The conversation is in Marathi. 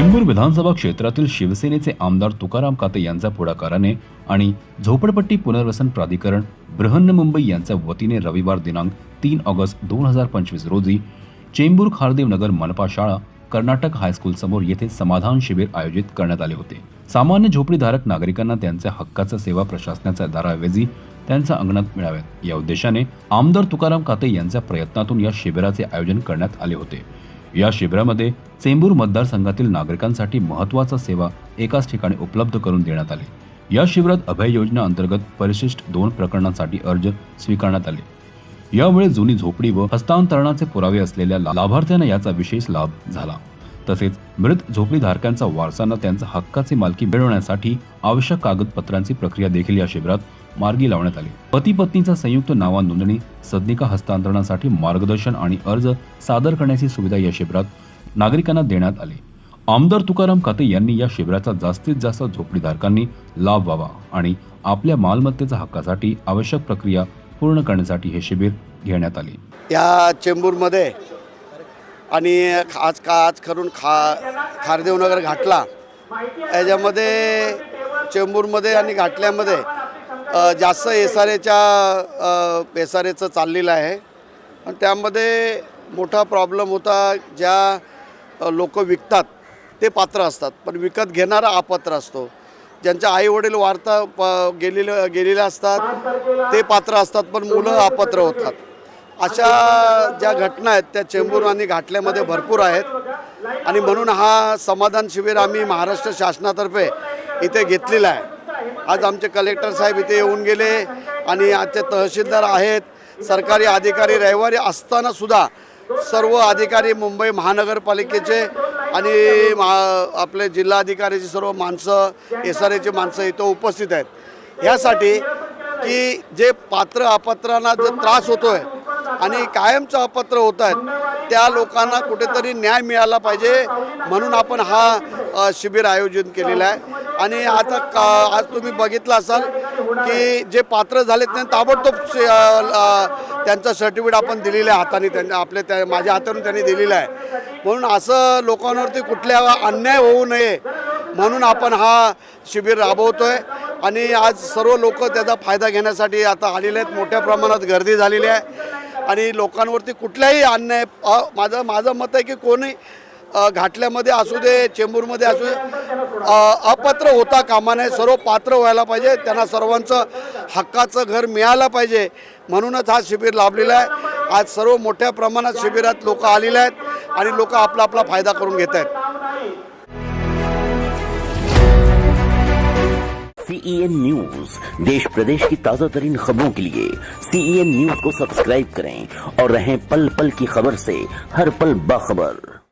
चेंबूर विधानसभा क्षेत्रातील शिवसेनेचे आमदार तुकाराम काते यांच्या पुढाकाराने आणि झोपडपट्टी पुनर्वसन प्राधिकरण बृहन्न मुंबई यांच्या वतीने रविवार दिनांक तीन ऑगस्ट दोन हजार पंचवीस रोजी चेंबूर खारदेव नगर मनपा शाळा कर्नाटक हायस्कूल समोर येथे समाधान शिबिर आयोजित करण्यात आले होते. सामान्य झोपडीधारक नागरिकांना त्यांच्या हक्काचा सेवा प्रशासनाच्या दाराऐवजी त्यांच्या अंगणात मिळाव्यात. या उद्देशाने आमदार तुकाराम काते यांच्या प्रयत्नातून या शिबिराचे आयोजन करण्यात आले होते. या शिबिरामध्ये चेंबूर मतदारसंघातील नागरिकांसाठी महत्त्वाच्या सेवा एकाच ठिकाणी उपलब्ध करून देण्यात आले. या शिबिरात अभय योजना अंतर्गत परिशिष्ट दोन प्रकरणांसाठी अर्ज स्वीकारण्यात आले. यामुळे जुनी झोपडी व हस्तांतरणाचे पुरावे असलेल्या लाभार्थ्यांना याचा विशेष लाभ झाला. तसेच मृत झोपडीधारकांचा वारसांना त्यांच्या हक्काची मालकी मिळवण्यासाठी आवश्यक कागदपत्रांची प्रक्रिया देखील या शिबिरात मार्गी लावण्यात आली. पती पत्नीचा संयुक्त नावा नोंदणी सदनिका हस्तांतरणासाठी मार्गदर्शन आणि अर्ज सादर करण्याची सुविधा या शिबिरात नागरिकांना देण्यात आली. आमदार तुकाराम काते यांनी या शिबिराचा जास्तीत जास्त झोपडीधारकांनी लाभ व्हावा आणि आपल्या मालमत्तेच्या हक्कासाठी आवश्यक प्रक्रिया पूर्ण करण्यासाठी हे शिबिर घेण्यात आले. या चेंबूरमध्ये आणि आज का आज करून खा खारदेवनगर घाटला. याच्यामध्ये चेंबूरमध्ये आणि घाटल्यामध्ये जास्त एस आर एच्या एस आर एचं चाललेलं आहे. आणि त्यामध्ये मोठा प्रॉब्लेम होता ज्या लोक विकतात ते पात्र असतात. पण विकत घेणारा अपात्र असतो. ज्यांच्या आईवडील वार्ता प गेलेले गेलेले असतात ते पात्र असतात पण मुलं अपात्र होतात. अशा ज्या घटना आहेत त्या चेंबूर आणि घाटल्यामध्ये भरपूर आहेत. आणि म्हणून हा समाधान शिबिर आम्ही महाराष्ट्र शासनातर्फे इथे घेतलेला आहे. आज आमचे कलेक्टर साहेब इथे येऊन गेले आणि आजचे तहसीलदार आहेत सरकारी अधिकारी रविवारी असताना सुद्धा सर्व अधिकारी मुंबई महानगरपालिकेचे आणि महा आपले जिल्हाधिकाऱ्याची सर्व माणसं एस आर एची माणसं इथं उपस्थित आहेत. ह्यासाठी की जे पात्र अपात्रांना जो त्रास होतोय आणि कायमचं अपात्र होत आहेत त्या लोकांना कुठेतरी न्याय मिळाला पाहिजे म्हणून आपण हा शिबिर आयोजित केलेला आहे. आणि आता का आज तुम्ही बघितलं असाल की जे पात्र झाले त्यांना ताबडतोब त्यांचं सर्टिफिकेट आपण दिलेलं आहे हाताने त्यांनी आपल्या त्या माझ्या हातातून त्यांनी दिलेलं आहे. म्हणून असं लोकांवरती कुठल्या अन्याय होऊ नये म्हणून आपण हा शिबिर आहे आणि आज सर्व लोक त्याचा फायदा घेण्यासाठी आता आलेले आहेत. मोठ्या प्रमाणात गर्दी झालेली आहे. आणि लोकांवरती कुठल्याही अन्याय माझं माझं मत आहे की कोणी घाटल्यामध्ये असू दे चेंबूरमध्ये असू दे अपात्र होता कामा नये सर्व पात्र व्हायला पाहिजे त्यांना सर्वांचं हक्काचं घर मिळालं पाहिजे. म्हणूनच हा शिबिर लाभलेला आहे. आज सर्व मोठ्या प्रमाणात शिबिरात लोक आलेले आहेत आणि लोक आपला आपला फायदा करून घेत आहेत. सीईएन न्यूज देश प्रदेश की ताजा तरीन खबरों के लिए सीईएन न्यूज को सब्सक्राइब करें और रहें पल पल की खबर से हर पल बाखबर।